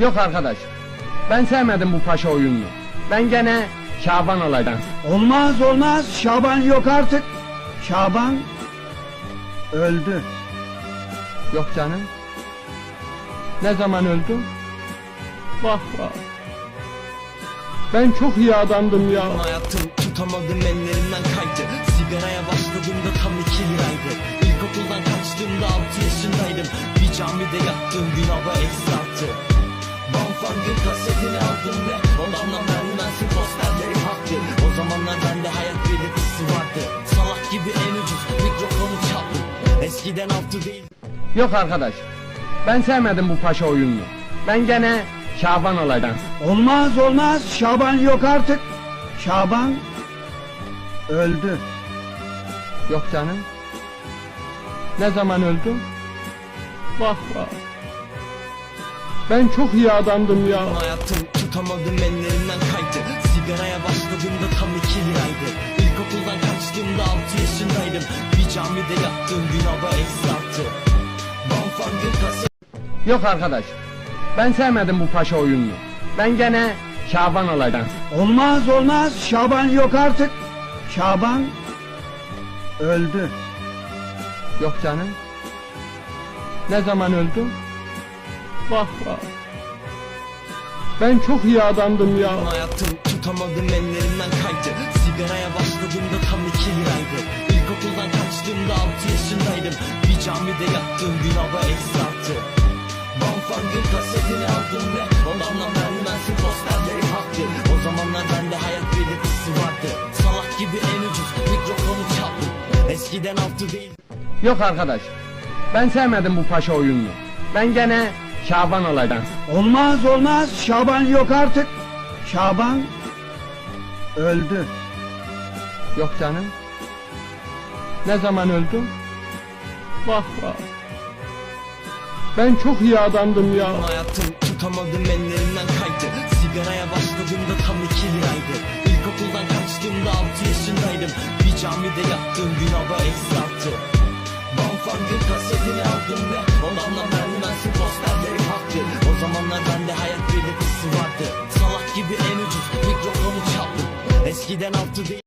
Yok arkadaş. Ben sevmedim bu paşa oyununu. Ben gene Şaban olacağım. Olmaz olmaz Şaban yok artık. Şaban öldü. Yok canım. Ne zaman öldü? Vah vah. Ben çok iyi adamdım ya. Hayatım tutamadım ellerimden kaydı Sigaraya başladığımda tam iki liraydı İlkokuldan kaçtığımda altı yaşındaydım Bir camide yattığım gün hava eksi Bonfang'ın kasetini aldım ve Odamla merdivensiz posterleri haktı O zamanlar bende hayat belirtisi vardı Salak gibi en ucuz mikrofonu çaldım Eskiden altı değil Yok arkadaş. Ben sevmedim bu paşa oyununu. Ben gene Şaban olacağım. Olmaz olmaz Şaban yok artık. Şaban öldü. Yok canım. Ne zaman öldü? Vah vah. Ben çok iyi adamdım ya. Hayatım tutamadım ellerimden kaydı Sigaraya başladığımda tam iki liraydı İlkokuldan kaçtığımda altı yaşındaydım Bir camide yattığım gün hava eksi Yok arkadaş. Ben sevmedim bu paşa oyununu. Ben gene Şaban olacağım. Olmaz olmaz Şaban yok artık. Şaban öldü. Yok canım. Ne zaman öldü? Vah vah. Ben çok iyi adamdım ya. Hayatım tutamadım ellerimden kaydı Sigaraya başladığımda tam iki liraydı İlkokuldan kaçtığımda altı yaşındaydım Bir camide yattığım gün hava eksi Bonfang'ın kasetini aldım ve Odamla merdivensiz posterleri haktı O zamanlar bende hayat belirtisi vardı Salak gibi en ucuz mikrofonu çaldım Eskiden altı değil Yok arkadaş. Ben sevmedim bu paşa oyununu. Ben gene Şaban olacağım. Olmaz olmaz Şaban yok artık. Şaban öldü. Yok canım. Ne zaman öldü? Vah vah. Ben çok iyi adamdım ya. Hayatım tutamadım ellerimden kaydı Sigaraya başladığımda tam iki liraydı İlkokuldan kaçtığımda altı yaşındaydım Bir camide yattığım gün hava eksi altı Bonfang'ın kasetini Eskiden altı değil